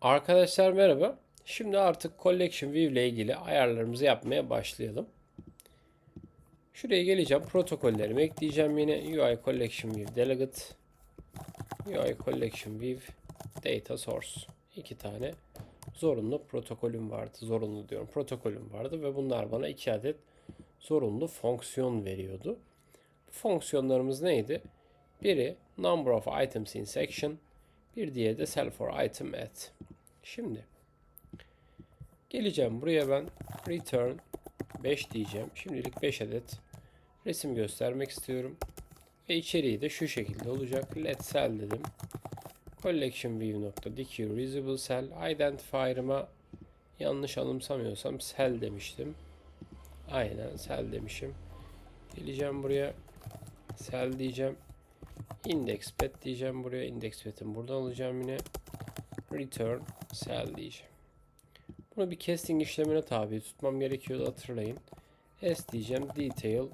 Arkadaşlar merhaba. Şimdi artık Collection View ile ilgili ayarlarımızı yapmaya başlayalım. Şuraya geleceğim. Protokollerimi ekleyeceğim yine. UI Collection View Delegate. UI Collection View Data Source. İki tane zorunlu protokolüm vardı. Zorunlu diyorum. Protokolüm vardı ve bunlar bana iki adet zorunlu fonksiyon veriyordu. Bu fonksiyonlarımız neydi? Biri number of items in section, bir diğeri de sell for item at. Şimdi geleceğim buraya ben return 5 diyeceğim. Şimdilik 5 adet resim göstermek istiyorum. Ve içeriği de şu şekilde olacak. Let cell dedim. Collection view nokta visible cell identifier'ıma yanlış anımsamıyorsam cell demiştim. Aynen cell demişim. Geleceğim buraya cell diyeceğim. Index pet diyeceğim buraya. Index pet'im buradan alacağım yine. Return cell diyeceğim. Bunu bir casting işlemine tabi tutmam gerekiyordu hatırlayın. S diyeceğim detail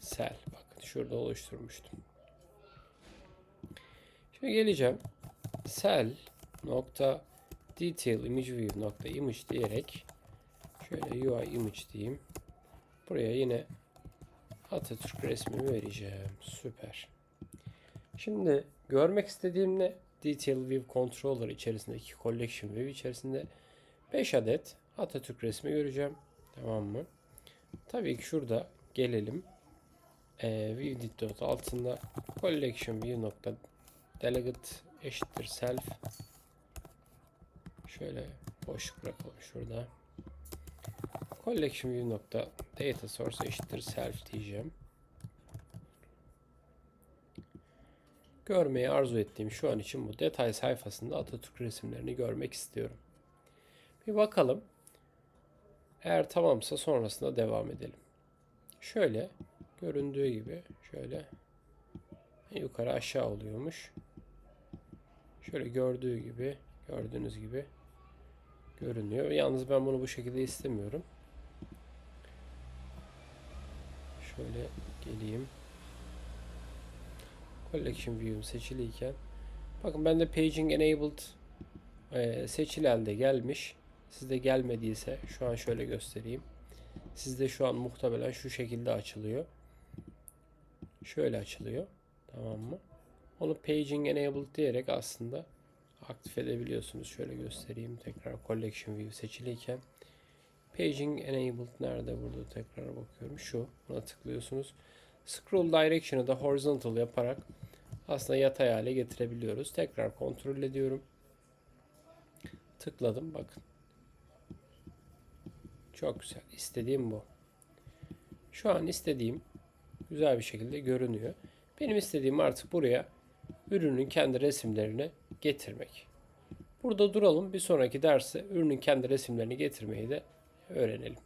cell. Bakın şurada oluşturmuştum. Şimdi geleceğim. Cell nokta detail image view nokta image diyerek şöyle UI image diyeyim. Buraya yine Atatürk resmimi vereceğim. Süper. Şimdi görmek istediğim ne? Detail View Controller içerisindeki Collection View içerisinde 5 adet Atatürk resmi göreceğim. Tamam mı? Tabii ki şurada gelelim. Ee, view altında collection view nokta delegate eşittir self. Şöyle boşluk bırakalım şurada. Collection view nokta data source eşittir self diyeceğim. Görmeyi arzu ettiğim şu an için bu detay sayfasında Atatürk resimlerini görmek istiyorum. Bir bakalım. Eğer tamamsa sonrasında devam edelim. Şöyle göründüğü gibi şöyle yukarı aşağı oluyormuş. Şöyle gördüğü gibi gördüğünüz gibi görünüyor. Yalnız ben bunu bu şekilde istemiyorum. Şöyle geleyim. Collection View'um seçiliyken bakın bende Paging Enabled e, seçili halde gelmiş. Sizde gelmediyse şu an şöyle göstereyim. Sizde şu an muhtemelen şu şekilde açılıyor. Şöyle açılıyor. Tamam mı? Onu Paging Enabled diyerek aslında aktif edebiliyorsunuz. Şöyle göstereyim tekrar Collection View seçiliyken. Paging Enabled nerede burada tekrar bakıyorum. Şu. Buna tıklıyorsunuz. Scroll Direction'ı da horizontal yaparak aslında yatay hale getirebiliyoruz. Tekrar kontrol ediyorum. Tıkladım bakın. Çok güzel. İstediğim bu. Şu an istediğim güzel bir şekilde görünüyor. Benim istediğim artık buraya ürünün kendi resimlerini getirmek. Burada duralım. Bir sonraki derste ürünün kendi resimlerini getirmeyi de öğrenelim.